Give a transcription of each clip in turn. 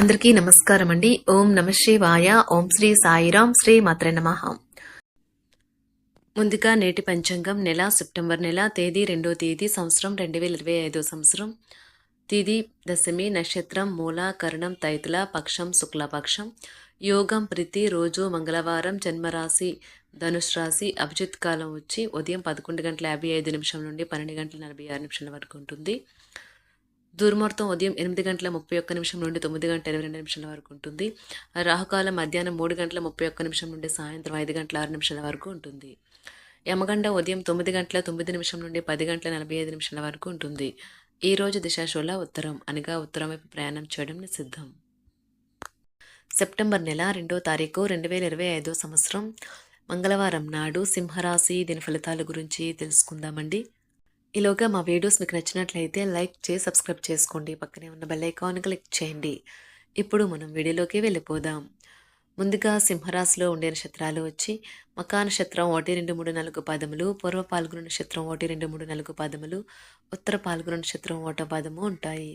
అందరికీ నమస్కారం అండి. ఓం నమ శివాయ. ఓం శ్రీ సాయిరాం. శ్రీ మాత్రే నమ. ముందుగా నేటి పంచాంగం నెల సెప్టెంబర్ నెల తేదీ రెండో తేదీ సంవత్సరం రెండు వేల ఇరవై ఐదో సంవత్సరం. తిది దశమి నక్షత్రం మూల కరణం తైతుల పక్షం శుక్లపక్షం. యోగం ప్రీతి రోజు మంగళవారం జన్మరాశి ధనుష్ రాశి అభిజిత్ కాలం వచ్చి ఉదయం పదకొండు గంటల యాభై ఐదు నిమిషం నుండి పన్నెండు గంటల నలభై ఆరు నిమిషాల వరకు ఉంటుంది. దుర్ముహూర్తం ఉదయం ఎనిమిది గంటల ముప్పై ఒక్క నిమిషం నుండి తొమ్మిది గంటల ఇరవై రెండు నిమిషాల వరకు ఉంటుంది. రాహుకాలం మధ్యాహ్నం మూడు గంటల ముప్పై ఒక్క నిమిషం నుండి సాయంత్రం ఐదు గంటల ఆరు నిమిషాల వరకు ఉంటుంది. యమగండ ఉదయం తొమ్మిది గంటల తొమ్మిది నిమిషం నుండి పది గంటల నలభై ఐదు నిమిషాల వరకు ఉంటుంది. ఈ రోజు దిశాశూల ఉత్తరం అనగా ఉత్తరం వైపు ప్రయాణం చేయడం నిషిద్ధం. సెప్టెంబర్ నెల రెండో తారీఖు రెండు వేల ఇరవై ఐదో సంవత్సరం. మంగళవారం నాడు సింహరాశి దీని ఫలితాల గురించి తెలుసుకుందామండి. ఈలోగా మా వీడియోస్ మీకు నచ్చినట్లయితే లైక్ చేసి సబ్స్క్రైబ్ చేసుకోండి. పక్కనే ఉన్న బెల్ ఐకాన్ క్లిక్ చేయండి. ఇప్పుడు మనం వీడియోలోకి వెళ్ళిపోదాం. ముందుగా సింహరాశిలో ఉండే నక్షత్రాలు వచ్చి మకా నక్షత్రం ఒకటి రెండు మూడు నాలుగు పాదములు పూర్వ పాల్గొన నక్షత్రం ఒకటి రెండు మూడు నాలుగు పాదములు ఉత్తర పాల్గొన నక్షత్రం ఓట పాదము ఉంటాయి.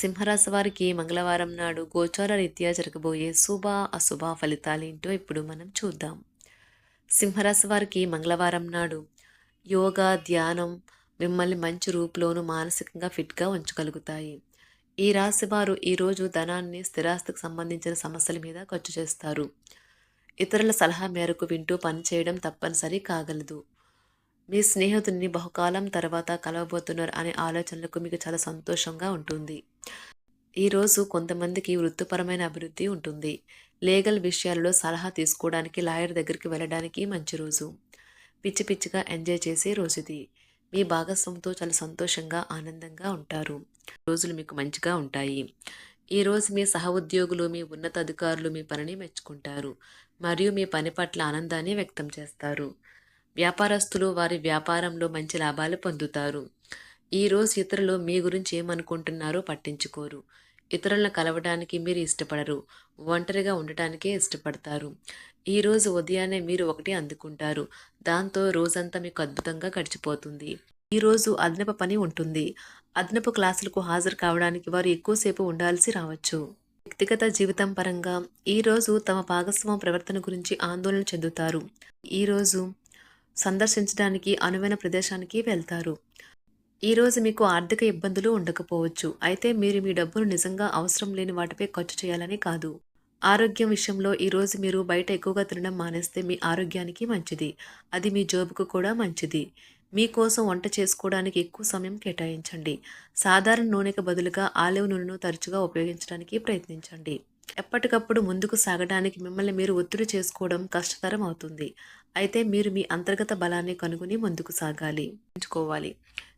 సింహరాశి వారికి మంగళవారం నాడు గోచార రీత్యా జరగబోయే శుభ అశుభ ఫలితాలు ఏంటో ఇప్పుడు మనం చూద్దాం. సింహరాశి వారికి మంగళవారం నాడు యోగా ధ్యానం మిమ్మల్ని మంచి రూపులోను మానసికంగా ఫిట్గా ఉంచగలుగుతాయి. ఈ రాశి వారు ఈరోజు ధనాన్ని స్థిరాస్తికి సంబంధించిన సమస్యల మీద ఖర్చు చేస్తారు. ఇతరుల సలహా మేరకు వింటూ పనిచేయడం తప్పనిసరి కాగలదు. మీ స్నేహితుడిని బహుకాలం తర్వాత కలవబోతున్నారు అనే ఆలోచనలకు మీకు చాలా సంతోషంగా ఉంటుంది. ఈరోజు కొంతమందికి వృత్తిపరమైన అభివృద్ధి ఉంటుంది. లీగల్ విషయాలలో సలహా తీసుకోవడానికి లాయర్ దగ్గరికి వెళ్ళడానికి మంచి రోజు. పిచ్చి పిచ్చిగా ఎంజాయ్ చేసే రోజుది. మీ భాగస్వామితో చాలా సంతోషంగా ఆనందంగా ఉంటారు. రోజులు మీకు మంచిగా ఉంటాయి. ఈరోజు మీ సహ ఉద్యోగులు మీ ఉన్నత అధికారులు మీ పనిని మెచ్చుకుంటారు. మరియు మీ పని పట్ల ఆనందాన్ని వ్యక్తం చేస్తారు. వ్యాపారస్తులు వారి వ్యాపారంలో మంచి లాభాలు పొందుతారు. ఈరోజు ఇతరులు మీ గురించి ఏమనుకుంటున్నారో పట్టించుకోరు. ఇతరులను కలవడానికి మీరు ఇష్టపడరు. ఒంటరిగా ఉండటానికే ఇష్టపడతారు. ఈరోజు ఉదయాన్నే మీరు ఒకటి అందుకుంటారు. దాంతో రోజంతా మీకు అద్భుతంగా గడిచిపోతుంది. ఈరోజు అదనపు పని ఉంటుంది. అదనపు క్లాసులకు హాజరు కావడానికి వారు ఎక్కువసేపు ఉండాల్సి రావచ్చు. వ్యక్తిగత జీవితం పరంగా ఈరోజు తమ భాగస్వామ ప్రవర్తన గురించి ఆందోళన చెందుతారు. ఈరోజు సందర్శించడానికి అనువైన ప్రదేశానికి వెళ్తారు. ఈరోజు మీకు ఆర్థిక ఇబ్బందులు ఉండకపోవచ్చు. అయితే మీరు మీ డబ్బును నిజంగా అవసరం లేని వాటిపై ఖర్చు చేయాలని కాదు. ఆరోగ్యం విషయంలో ఈరోజు మీరు బయట ఎక్కువగా తినడం మానేస్తే మీ ఆరోగ్యానికి మంచిది. అది మీ జోబుకు కూడా మంచిది. మీకోసం వంట చేసుకోవడానికి ఎక్కువ సమయం కేటాయించండి. సాధారణ నూనెకు బదులుగా ఆలివ్ నూనెను తరచుగా ఉపయోగించడానికి ప్రయత్నించండి. ఎప్పటికప్పుడు ముందుకు సాగడానికి మిమ్మల్ని మీరు ఒత్తిడి చేసుకోవడం కష్టతరం అవుతుంది. అయితే మీరు మీ అంతర్గత బలాన్ని కనుగొని ముందుకు సాగాలి. ఎంచుకోవాలి.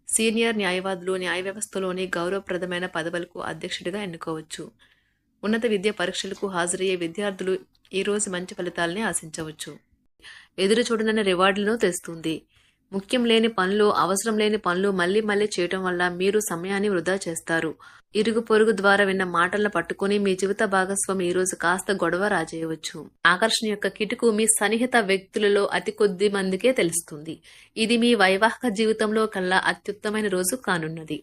సీనియర్ న్యాయవాదులు న్యాయ వ్యవస్థలోని గౌరవప్రదమైన పదవులకు అధ్యక్షుడిగా ఎన్నుకోవచ్చు. ఉన్నత విద్య పరీక్షలకు హాజరయ్యే విద్యార్థులు ఈరోజు మంచి ఫలితాలని ఆశించవచ్చు. ఎదురు చూడనన్న రివార్డులను తెస్తుంది. ముఖ్యం లేని పనులు అవసరం లేని పనులు మళ్ళీ మళ్ళీ చేయటం వల్ల మీరు సమయాన్ని వృధా చేస్తారు. ఇరుగు పొరుగు ద్వారా విన్న మాటలను పట్టుకుని మీ జీవిత భాగస్వామి ఈ రోజు కాస్త గొడవ రాజేయవచ్చు. ఆకర్షణ యొక్క కిటుకు మీ సన్నిహిత వ్యక్తులలో అతి కొద్ది మందికే తెలుస్తుంది. ఇది మీ వైవాహిక జీవితంలో కల్లా అత్యుత్తమైన రోజు కానున్నది.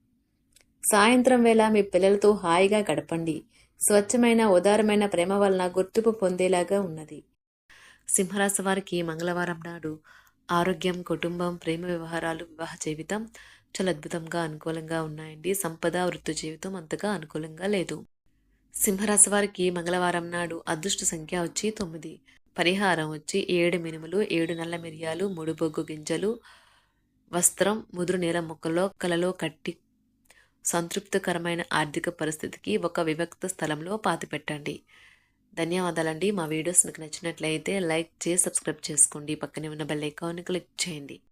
సాయంత్రం వేళ మీ పిల్లలతో హాయిగా గడపండి. స్వచ్ఛమైన ఉదారమైన ప్రేమ వలన గుర్తింపు పొందేలాగా ఉన్నది. సింహరాశి వారికి మంగళవారం నాడు ఆరోగ్యం కుటుంబం ప్రేమ వ్యవహారాలు వివాహ జీవితం చాలా అద్భుతంగా అనుకూలంగా ఉన్నాయండి. సంపద వృత్తి జీవితం అంతగా అనుకూలంగా లేదు. సింహరాశి వారికి మంగళవారం నాడు అదృష్ట సంఖ్య వచ్చి తొమ్మిది. పరిహారం వచ్చి ఏడు మినుములు ఏడు నల్ల మిరియాలు మూడు బొగ్గు గింజలు వస్త్రం ముదురు నీల మొక్కలో కలలో కట్టి సంతృప్తికరమైన ఆర్థిక పరిస్థితికి ఒక వివక్త స్థలంలో పాతిపెట్టండి. ధన్యవాదాలండి. మా వీడియోస్ మీకు నచ్చినట్లయితే లైక్ చేసి సబ్స్క్రైబ్ చేసుకోండి. పక్కనే ఉన్న బెల్ ఐకాన్ని క్లిక్ చేయండి.